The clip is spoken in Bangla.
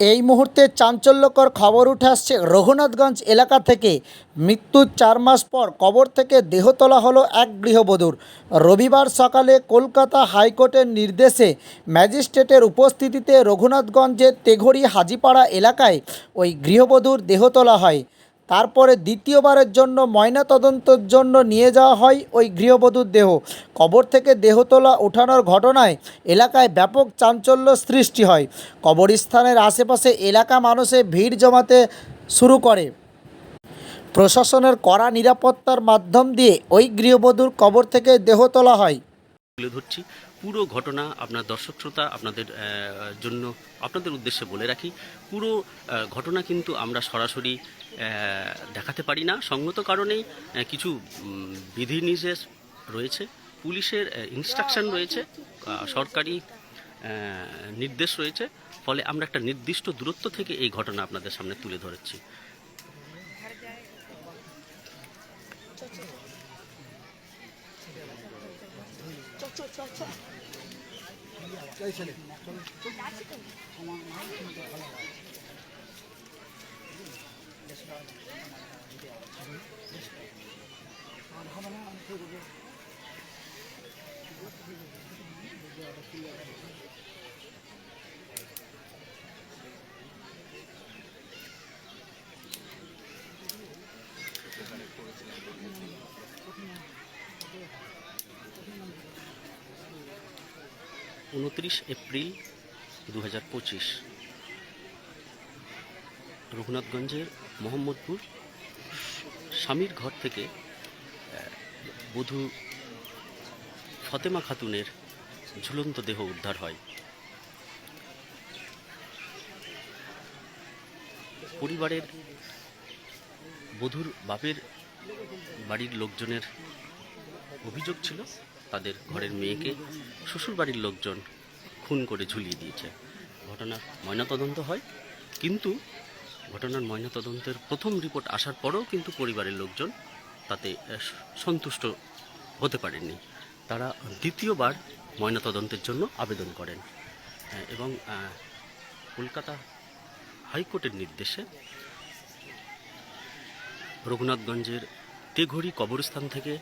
এই মুহূর্তে চাঞ্চল্যকর খবর উঠে আসছে রঘুনাথগঞ্জ এলাকা থেকে। মৃত্যুর চার মাস পর কবর থেকে দেহ তোলা হলো এক গৃহবধূর। রবিবার সকালে কলকাতা হাইকোর্টের নির্দেশে ম্যাজিস্ট্রেটের উপস্থিতিতে রঘুনাথগঞ্জের তেঘড়ি হাজিপাড়া এলাকায় ওই গৃহবধূর দেহ তোলা হয়। তারপরে দ্বিতীয়বারের জন্য ময়নাতদন্তের জন্য নিয়ে যাওয়া হয় ওই গৃহবধূর দেহ। কবর থেকে দেহ তোলা ওঠানোর ঘটনায় এলাকায় ব্যাপক চাঞ্চল্য সৃষ্টি হয়। কবরস্থানের আশেপাশে এলাকা মানুষে ভিড় জমাতে শুরু করে। প্রশাসনের কড়া নিরাপত্তার মাধ্যম দিয়ে ওই গৃহবধূর কবর থেকে দেহ তোলা হয়। তুলে ধরছি। পুরো ঘটনা আপনার দর্শক শ্রোতা আপনাদের জন্য আপনাদের উদ্দেশ্যে বলে রাখি, পুরো ঘটনা কিন্তু আমরা সরাসরি দেখাতে পারি না। সঙ্গত কারণেই কিছু বিধিনিষেধ রয়েছে, পুলিশের ইনস্ট্রাকশন রয়েছে সরকারি নির্দেশ রয়েছে, ফলে আমরা একটা নির্দিষ্ট দূরত্ব থেকে এই ঘটনা আপনাদের সামনে তুলে ধরেছি। চল চল চল। চল ছেলে ভালো উনত্রিশ এপ্রিল দু হাজার পঁচিশ। রঘুনাথগঞ্জের মোহাম্মদপুর স্বামীর ঘর থেকে বধূ ফতেমা খাতুনের ঝুলন্ত দেহ উদ্ধার হয়। পরিবারের বধূর বাপের বাড়ির লোকজনের অভিযোগ ছিল তাদের ঘরের মেয়েকে শ্বশুরবাড়ির লোকজন খুন করে ঝুলিয়ে দিয়েছে। ঘটনার ময়নাতদন্ত হয়, কিন্তু ঘটনার ময়নাতদন্তের প্রথম রিপোর্ট আসার পরেও কিন্তু পরিবারের লোকজন তাতে সন্তুষ্ট হতে পারেননি। তারা দ্বিতীয়বার ময়নাতদন্তের জন্য আবেদন করেন এবং কলকাতা হাইকোর্টের নির্দেশে রঘুনাথগঞ্জের তেঘড়ি কবরস্থান থেকে